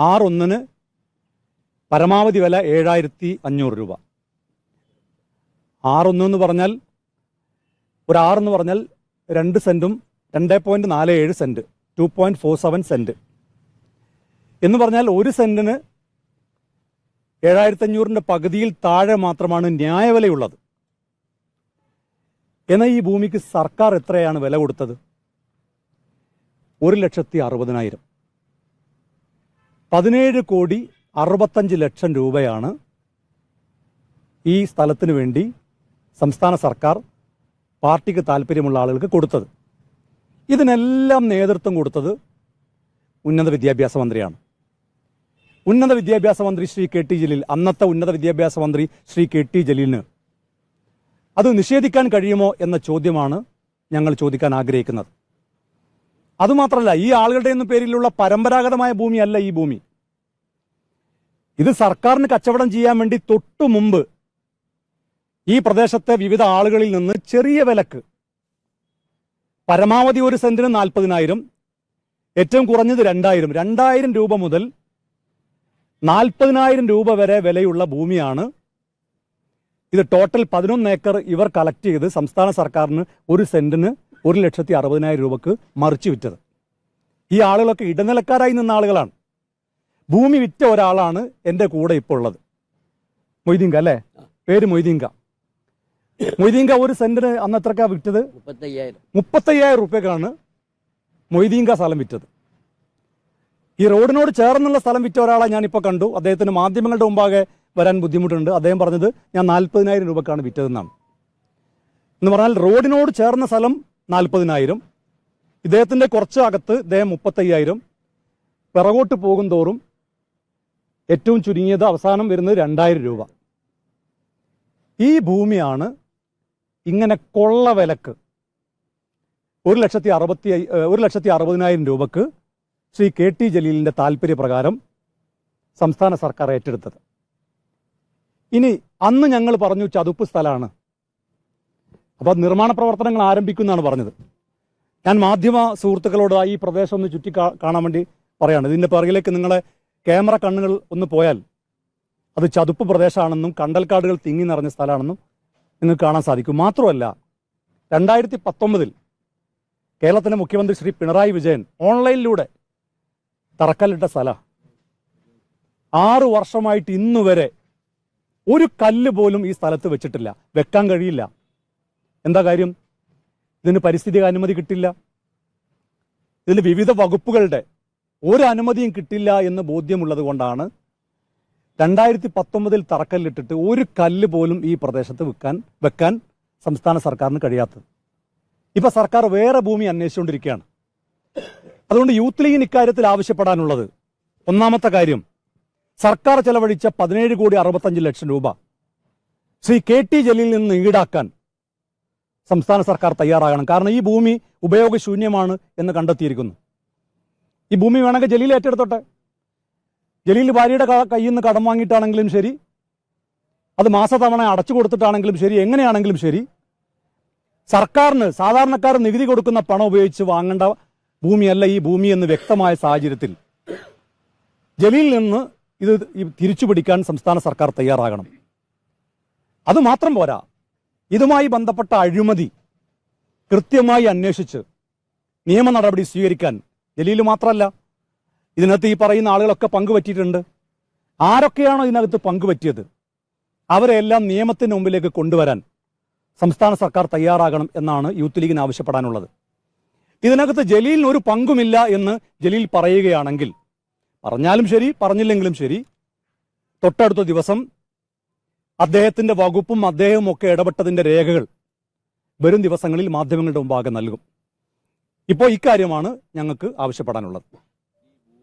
ആറൊന്നിന് പരമാവധി വില ഏഴായിരത്തി അഞ്ഞൂറ് രൂപ. ആറൊന്ന് എന്ന് പറഞ്ഞാൽ ഒരു ആറെന്ന് പറഞ്ഞാൽ രണ്ട് സെന്റും രണ്ട് പോയിന്റ് നാല് ഏഴ് cent two point four seven cent എന്ന് പറഞ്ഞാൽ ഒരു സെന്റിന് ഏഴായിരത്തി അഞ്ഞൂറിന്റെ പകുതിയിൽ താഴെ മാത്രമാണ് ന്യായവിലയുള്ളത്. എന്നാൽ ഈ ഭൂമിക്ക് സർക്കാർ എത്രയാണ് വില കൊടുത്തത്? ഒരു ലക്ഷത്തി അറുപതിനായിരം. പതിനേഴ് കോടി അറുപത്തഞ്ച് ലക്ഷം രൂപയാണ് ഈ സ്ഥലത്തിന് വേണ്ടി സംസ്ഥാന സർക്കാർ പാർട്ടിക്ക് താല്പര്യമുള്ള ആളുകൾക്ക് കൊടുത്തത്. ഇതിനെല്ലാം നേതൃത്വം കൊടുത്തത് ഉന്നത വിദ്യാഭ്യാസ മന്ത്രിയാണ്. ഉന്നത വിദ്യാഭ്യാസ മന്ത്രി ശ്രീ കെ ടി ജലീൽ അന്നത്തെ ഉന്നത വിദ്യാഭ്യാസ മന്ത്രി ശ്രീ കെ ടി ജലീലിന്. അത് നിഷേധിക്കാൻ കഴിയുമോ എന്ന ചോദ്യമാണ് ഞങ്ങൾ ചോദിക്കാൻ ആഗ്രഹിക്കുന്നത്. അതുമാത്രമല്ല ഈ ആളുകളുടെ ഒന്നും പേരിലുള്ള പരമ്പരാഗതമായ ഭൂമിയല്ല ഈ ഭൂമി. ഇത് സർക്കാരിന് കച്ചവടം ചെയ്യാൻ വേണ്ടി തൊട്ടു മുമ്പ് ഈ പ്രദേശത്തെ വിവിധ ആളുകളിൽ നിന്ന് ചെറിയ വിലക്ക് പരമാവധി ഒരു സെന്റിന് നാൽപ്പതിനായിരം ഏറ്റവും കുറഞ്ഞത് രണ്ടായിരം രണ്ടായിരം രൂപ മുതൽ നാൽപ്പതിനായിരം രൂപ വരെ വിലയുള്ള ഭൂമിയാണ്. ഇത് ടോട്ടൽ പതിനൊന്ന് ഏക്കർ ഇവർ കളക്ട് ചെയ്ത് സംസ്ഥാന സർക്കാരിന് ഒരു സെന്റിന് ഒരു ലക്ഷത്തി അറുപതിനായിരം രൂപക്ക് മറിച്ചു വിറ്റത്. ഈ ആളുകളൊക്കെ ഇടനിലക്കാരായി നിന്ന ആളുകളാണ്. ഭൂമി വിറ്റ ഒരാളാണ് എന്റെ കൂടെ ഇപ്പോൾ ഉള്ളത്. മൊയ്തീങ്ക അല്ലേ? പേര് മൊയ്തീങ്ക മൊയ്തീങ്ക ഒരു സെന്റിന് അന്ന് എത്രക്കാ വിറ്റത്? മുപ്പത്തയ്യായിരം. റുപ്യക്കാണ് മൊയ്തീങ്ക സ്ഥലം വിറ്റത്. ഈ റോഡിനോട് ചേർന്നുള്ള സ്ഥലം വിറ്റ ഒരാളെ ഞാനിപ്പോൾ കണ്ടു. അദ്ദേഹത്തിന് മാധ്യമങ്ങളുടെ മുമ്പാകെ വരാൻ ബുദ്ധിമുട്ടുണ്ട്. അദ്ദേഹം പറഞ്ഞത് ഞാൻ നാൽപ്പതിനായിരം രൂപക്കാണ് വിറ്റതെന്നാണ്. എന്ന് പറഞ്ഞാൽ റോഡിനോട് ചേർന്ന സ്ഥലം നാൽപ്പതിനായിരം ഇദ്ദേഹത്തിന്റെ കുറച്ച് അകത്ത് ഇദ്ദേഹം മുപ്പത്തയ്യായിരം. പിറകോട്ട് പോകും തോറും ഏറ്റവും ചുരുങ്ങിയത് അവസാനം വരുന്നത് രണ്ടായിരം രൂപ. ഈ ഭൂമിയാണ് ഇങ്ങനെ കൊള്ള വിലക്ക് ഒരു ലക്ഷത്തി അറുപത്തി ഒരു ലക്ഷത്തി അറുപതിനായിരം രൂപക്ക് ശ്രീ കെ ടി ജലീലിന്റെ താല്പര്യപ്രകാരം സംസ്ഥാന സർക്കാർ ഏറ്റെടുത്തത്. ഇനി അന്ന് ഞങ്ങൾ പറഞ്ഞു ചതുപ്പ് സ്ഥലമാണ്. അപ്പോൾ നിർമ്മാണ പ്രവർത്തനങ്ങൾ ആരംഭിക്കുന്നതാണ് പറഞ്ഞത്. ഞാൻ മാധ്യമ സുഹൃത്തുക്കളോട് ഈ പ്രദേശം ഒന്ന് ചുറ്റി കാണാൻ വേണ്ടി പറയാണ്. ഇതിന്റെ പിറകിലേക്ക് നിങ്ങളെ ക്യാമറ കണ്ണുകൾ ഒന്ന് പോയാൽ അത് ചതുപ്പ് പ്രദേശമാണെന്നും കണ്ടൽക്കാടുകൾ തിങ്ങി നിറഞ്ഞ സ്ഥലമാണെന്നും നിങ്ങൾക്ക് കാണാൻ സാധിക്കും. മാത്രമല്ല രണ്ടായിരത്തി പത്തൊമ്പതിൽ കേരളത്തിലെ മുഖ്യമന്ത്രി ശ്രീ പിണറായി വിജയൻ ഓൺലൈനിലൂടെ തറക്കല്ലിട്ട സ്ഥല. ആറു വർഷമായിട്ട് ഇന്നുവരെ ഒരു കല്ല് പോലും ഈ സ്ഥലത്ത് വെച്ചിട്ടില്ല. വെക്കാൻ കഴിയില്ല. എന്താ കാര്യം? ഇതിന് പരിസ്ഥിതി അനുമതി കിട്ടില്ല. ഇതിന് വിവിധ വകുപ്പുകളുടെ ഒരു അനുമതിയും കിട്ടില്ല എന്ന് ബോധ്യമുള്ളത് കൊണ്ടാണ് രണ്ടായിരത്തി പത്തൊമ്പതിൽ തറക്കല്ലിട്ടിട്ട് ഒരു കല്ല് പോലും ഈ പ്രദേശത്ത് വെക്കാൻ വെക്കാൻ സംസ്ഥാന സർക്കാരിന് കഴിയാത്തത്. ഇപ്പൊ സർക്കാർ വേറെ ഭൂമി അന്വേഷിച്ചുകൊണ്ടിരിക്കുകയാണ്. അതുകൊണ്ട് യൂത്ത് ലീഗിന് ഇക്കാര്യത്തിൽ ആവശ്യപ്പെടാനുള്ളത് ഒന്നാമത്തെ കാര്യം സർക്കാർ ചെലവഴിച്ച പതിനേഴ് കോടി അറുപത്തഞ്ച് ലക്ഷം രൂപ ശ്രീ കെ ടി ജലീലിൽ നിന്ന് ഈടാക്കാൻ സംസ്ഥാന സർക്കാർ തയ്യാറാകണം. കാരണം ഈ ഭൂമി ഉപയോഗശൂന്യമാണ് എന്ന് കണ്ടെത്തിയിരിക്കുന്നു. ഈ ഭൂമി വേണമെങ്കിൽ ജലീൽ ഏറ്റെടുത്തോട്ടെ? ജലീൽ ഭാര്യയുടെ കയ്യിൽ നിന്ന് കടം വാങ്ങിയിട്ടാണെങ്കിലും ശരി. അത് മാസത്തവണ അടച്ചു കൊടുത്തിട്ടാണെങ്കിലും ശരി. എങ്ങനെയാണെങ്കിലും ശരി. സർക്കാരിന് സാധാരണക്കാർ നികുതി കൊടുക്കുന്ന പണം ഉപയോഗിച്ച് വാങ്ങേണ്ട ഭൂമിയല്ല ഈ ഭൂമി എന്ന് വ്യക്തമായ സാഹചര്യത്തിൽ. ജലീലിൽ നിന്ന് ഇത് തിരിച്ചു പിടിക്കാൻ സംസ്ഥാന സർക്കാർ തയ്യാറാകണം. അതുമാത്രം പോരാ. ഇതുമായി ബന്ധപ്പെട്ട അഴിമതി കൃത്യമായി അന്വേഷിച്ച് നിയമ നടപടി സ്വീകരിക്കാൻ ജലീൽ മാത്രമല്ല ഇതിനകത്ത് ഈ പറയുന്ന ആളുകളൊക്കെ പങ്കുപറ്റിയിട്ടുണ്ട്. ആരൊക്കെയാണോ ഇതിനകത്ത് പങ്കുപറ്റിയത്? അവരെല്ലാം നിയമത്തിന് മുമ്പിലേക്ക് കൊണ്ടുവരാൻ സംസ്ഥാന സർക്കാർ തയ്യാറാകണം എന്നാണ് യൂത്ത് ലീഗിന് ആവശ്യപ്പെടാനുള്ളത്. ഇതിനകത്ത് ജലീലിന് ഒരു പങ്കുമില്ല എന്ന് ജലീൽ പറയുകയാണെങ്കിൽ പറഞ്ഞാലും ശരി പറഞ്ഞില്ലെങ്കിലും ശരി തൊട്ടടുത്ത ദിവസം അദ്ദേഹത്തിന്റെ വകുപ്പും അദ്ദേഹവും ഒക്കെ ഇടപെട്ടതിന്റെ രേഖകൾ വരും ദിവസങ്ങളിൽ മാധ്യമങ്ങളുടെ മുമ്പാകെ നൽകും. ഇപ്പോൾ ഇക്കാര്യമാണ് ഞങ്ങൾക്ക് ആവശ്യപ്പെടാനുള്ളത്.